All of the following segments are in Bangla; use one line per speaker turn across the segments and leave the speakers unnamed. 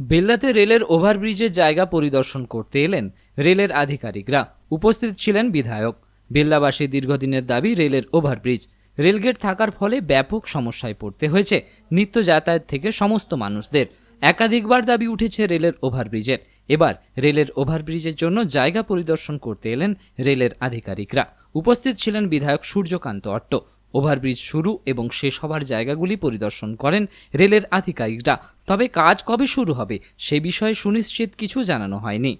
বেল্লাতে রেলের ওভারব্রিজের জায়গা পরিদর্শন করতে এলেন রেলের আধিকারিকরা। উপস্থিত ছিলেন বিধায়ক। বেল্লাবাসীর দীর্ঘদিনের দাবি, রেলের ওভারব্রিজ। রেলগেট থাকার ফলে ব্যাপক সমস্যায় পড়তে হয়েছে নিত্য যাতায়াত থেকে সমস্ত মানুষদের। একাধিকবার দাবি উঠেছে রেলের ওভারব্রিজের। এবার রেলের ওভারব্রিজের জন্য জায়গা পরিদর্শন করতে এলেন রেলের আধিকারিকরা। উপস্থিত ছিলেন বিধায়ক সূর্যকান্ত অট্ট। ওভারব্রিজ শুরু এবং শেষ হবার জায়গাগুলি পরিদর্শন করেন রেলের আধিকারিকরা। তবে কাজ কবে শুরু হবে সে বিষয়ে সুনিশ্চিত কিছু জানানো হয়নি।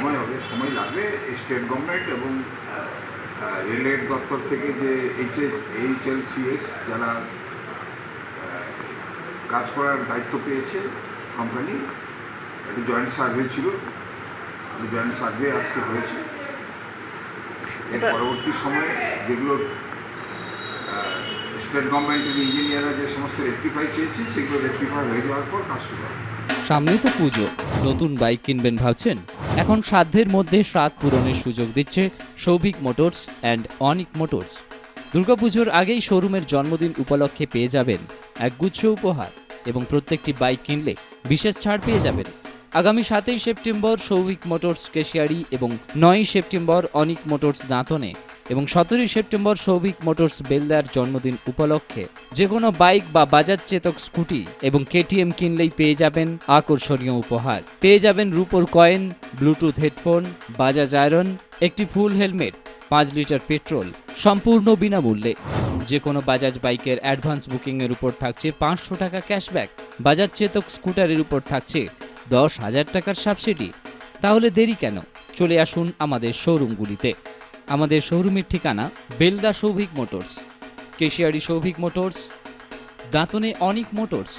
সময় হবে সময় লাগবে। স্টেট গভর্নমেন্ট এবং রেলের দপ্তর থেকে যে এইচ এইচ এল সিএস যারা কাজ করার দায়িত্ব পেয়েছে কোম্পানি একটা জয়েন্ট সার্ভে ছিল। জয়েন্ট সার্ভে আজকে হয়েছে। এর পরবর্তী সময়ে যেগুলো স্টেট গভর্নমেন্টের ইঞ্জিনিয়াররা যে সমস্ত সেগুলো হয়ে যাওয়ার পর কাজ শুরু
তো পুজো। নতুন বাইক কিনবেন ভাবছেন? এখন সাধ্যের মধ্যে স্বাদ পূরণের সুযোগ দিচ্ছে Souvik motors and Anik motors. দুর্গাপুজোর আগেই শোরুমের জন্মদিন উপলক্ষে পেয়ে যাবেন একগুচ্ছ উপহার এবং প্রত্যেকটি বাইক কিনলে বিশেষ ছাড় পেয়ে যাবেন। আগামী সাতই সেপ্টেম্বর সৌভিক মোটরস কেশিয়ারি এবং নয়ই সেপ্টেম্বর অনিক মোটরস দাঁতনে এবং সতেরোই সেপ্টেম্বর সৌভিক মোটরস বেলদার জন্মদিন উপলক্ষে যে কোনো বাইক বা বাজাজ চেতক স্কুটি এবং কেটিএম কিনলেই পেয়ে যাবেন আকর্ষণীয় উপহার। পেয়ে যাবেন রুপোর coin, Bluetooth headphone, Bajaj iron, একটি ফুল হেলমেট, পাঁচ লিটার পেট্রোল, সম্পূর্ণ বিনামূল্যে। যে কোনো বাজাজ বাইকের অ্যাডভান্স বুকিংয়ের উপর থাকছে পাঁচশো টাকা ক্যাশব্যাক। বাজাজ চেতক স্কুটারের উপর থাকছে দশ হাজার টাকার সাবসিডি। তাহলে দেরি কেন? চলে আসুন আমাদের শোরুমগুলিতে। আমাদের শোরুমের ঠিকানা বেলদা সৌভিক মোটরস কেশিয়ারি সৌভিক মোটরস দাঁতনে অনিক মোটরস।